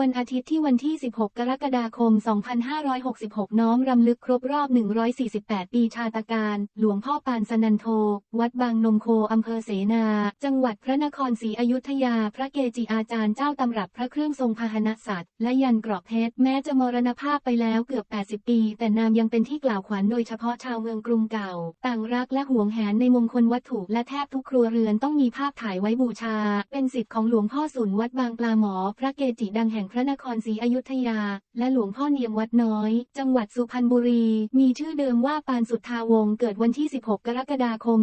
วันอาทิตย์ที่วันที่ 16 กรกฎาคม 2566 น้อมรำลึกครบรอบ 148 ปีชาตการ หลวงพ่อปานสนันโท วัดบางนมโคอำเภอเสนา จังหวัดพระนครศรีอยุธยา พระเกจิอาจารย์เจ้าตำรับพระเครื่องทรงพาหนะสัตว์ และยันกรอบเพชร แม้จะมรณภาพไปแล้วเกือบ 80 ปี แต่นามยังเป็นที่กล่าวขวัญโดยเฉพาะชาวเมืองกรุงเก่า ต่างรักและหวงแหนในมงคลวัตถุและแทบทุกครัวเรือนต้องมีภาพถ่ายไว้บูชา เป็นสิทธิ์ของหลวงพ่อสุนวัดบางปลาหมอ พระเกจิดังแห่งพระนครศรีอยุธยา และหลวงพ่อเนียมวัดน้อย จังหวัดสุพรรณบุรี มีชื่อเดิมว่าปานสุทธาวงศ์เกิดวันที่ 16 กรกฎาคม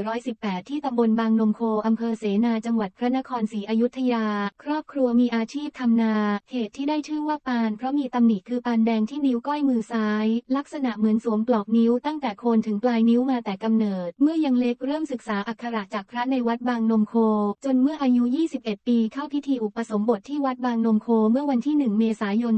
2418 ที่ตำบลบางนมโคอำเภอเสนาจังหวัดพระนครศรีอยุธยา ครอบครัวมีอาชีพทำนา เหตุที่ได้ชื่อว่าปานเพราะมีตำหนิคือปานแดงที่นิ้วก้อยมือซ้าย ลักษณะเหมือนสวมปลอกนิ้วตั้งแต่โคนถึงปลายนิ้วมาแต่กำเนิด เมื่อยังเล็กเริ่มศึกษาอักขระจากพระในวัดบางนมโค จนเมื่ออายุ 21 ปีเข้าพิธีอุปสมบทที่วัดบางนมโคเมื่อวันที่ 1 เมษายน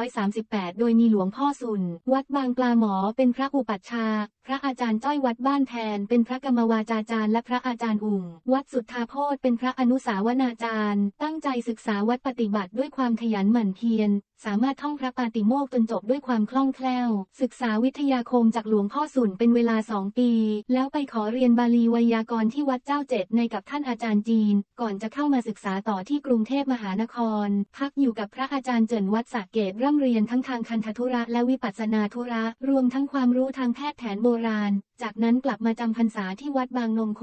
2438 โดยมีหลวงพ่อสุน วัดบางปลาหมอเป็นพระอุปัชฌาย์ ระอาจารย์จ้อยวัดบ้านแพนเป็นพระกรรมวาจาจารย์และพระอาจารย์อุ่ง วัดสุทธาโพธเป็นพระอนุสาวนาจารย์ ตั้งใจศึกษาวัดปฏิบัติด้วยความขยันหมั่นเพียร สามารถท่องพระปาติโมกจนจบด้วยความคล่องแคล่ว ศึกษาวิทยาคมจากหลวงพ่อสุนเป็นเวลาสองปี แล้วไปขอเรียนบาลีไวยากรณ์ที่วัดเจ้าเจ็ดในกับท่านอาจารย์จีน ก่อนจะเข้ามาศึกษาต่อที่กรุงเทพมหานคร พักอยู่กับพระอาจารย์เจินวัดสระเกตร่ำเรียนทั้งทางคันธทุระและวิปัสสนาธุระ รวมทั้งความรู้ทางแพทย์แผนโบราณ จากนั้นกลับมาจำพรรษาที่วัดบางนมโค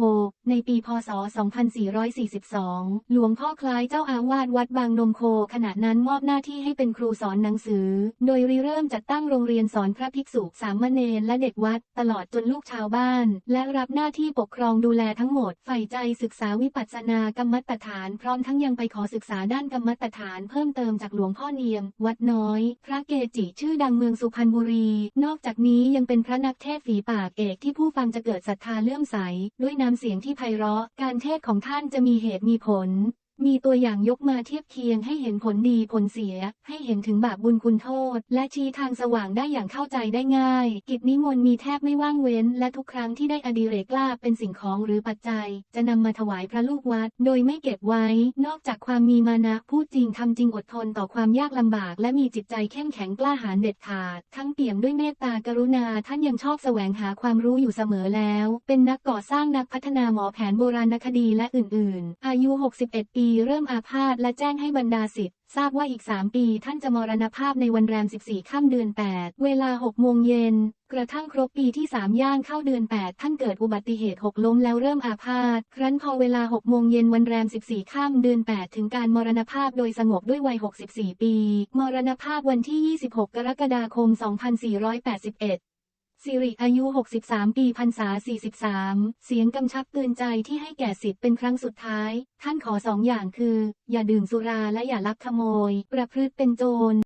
ในปีพศ 2442 หลวงพ่อคล้ายเจ้าอาวาสวัดบางนมโค ขณะนั้นมอบหน้าที่ให้เป็นครูสอนหนังสือ โดยริเริ่มจัดตั้งโรงเรียนสอนพระภิกษุสามเณรและเด็กวัด ตลอดจนลูกชาวบ้าน และรับหน้าที่ปกครองดูแลทั้งหมด ใฝ่ใจศึกษาวิปัสสนากรรมตฐาน พร้อมทั้งยังไปขอศึกษาด้านกรรมตฐานเพิ่มเติมจากหลวงพ่อเนียม วัดน้อย พระเกจิชื่อดังเมืองสุพรรณบุรี นอกจากนี้ยังเป็นพระนักเทศฝีปากเอกที่ผู้ฟังจะเกิดศรัทธาเลื่อมใส ด้วยน้ำเสียงที่ไพเราะ การเทศของท่านจะมีเหตุมีผล มีตัวอย่างยกมาเทียบเคียงให้เห็นผลดีผลเสีย ให้เห็นถึงบาปบุญคุณโทษ และชี้ทางสว่างได้อย่างเข้าใจได้ง่าย กิจนิมนต์มีแทบไม่ว่างเว้น และทุกครั้งที่ได้อดีเรกลาเป็นสิ่งของหรือปัจจัย จะนำมาถวายพระลูกวัด โดยไม่เก็บไว้ นอกจากความมีมานะพูดจริงทำจริงอดทนต่อความยากลำบาก และมีจิตใจเข้มแข็งกล้าหาญเด็ดขาด ทั้งเปี่ยมด้วยเมตตากรุณาท่านยังชอบแสวงหาความรู้อยู่เสมอแล้ว เป็นนักก่อสร้างนักพัฒนาหมอแผนโบราณคดีและอื่น ๆ อายุ 61 ปีเริ่มอาพาธและแจ้งให้บรรดาสิทธิ์ทราบว่าอีก 3 ปีท่านจะมรณภาพในวันแรม 14ค่ำเดือน 8 เวลา 6 โมงเย็น กระทั่งครบปีที่ 3 ย่างเข้าเดือน 8 ท่านเกิดอุบัติเหตุหกล้มแล้วเริ่มอาพาธ ครั้นพอเวลา 6 โมงเย็นวันแรม 14ค่ำเดือน 8 ถึงการมรณภาพโดยสงบด้วยวัย 64 ปี มรณภาพวันที่ 26 กรกฎาคม 2481 สิริอายุ 63 ปีพรรษา 43 เสียงกำชับเตือนใจที่ให้แก่สิทธิ์เป็นครั้งสุดท้าย ท่านขอสองอย่างคือ อย่าดื่มสุราและอย่าลักขโมย ประพฤติเป็นโจร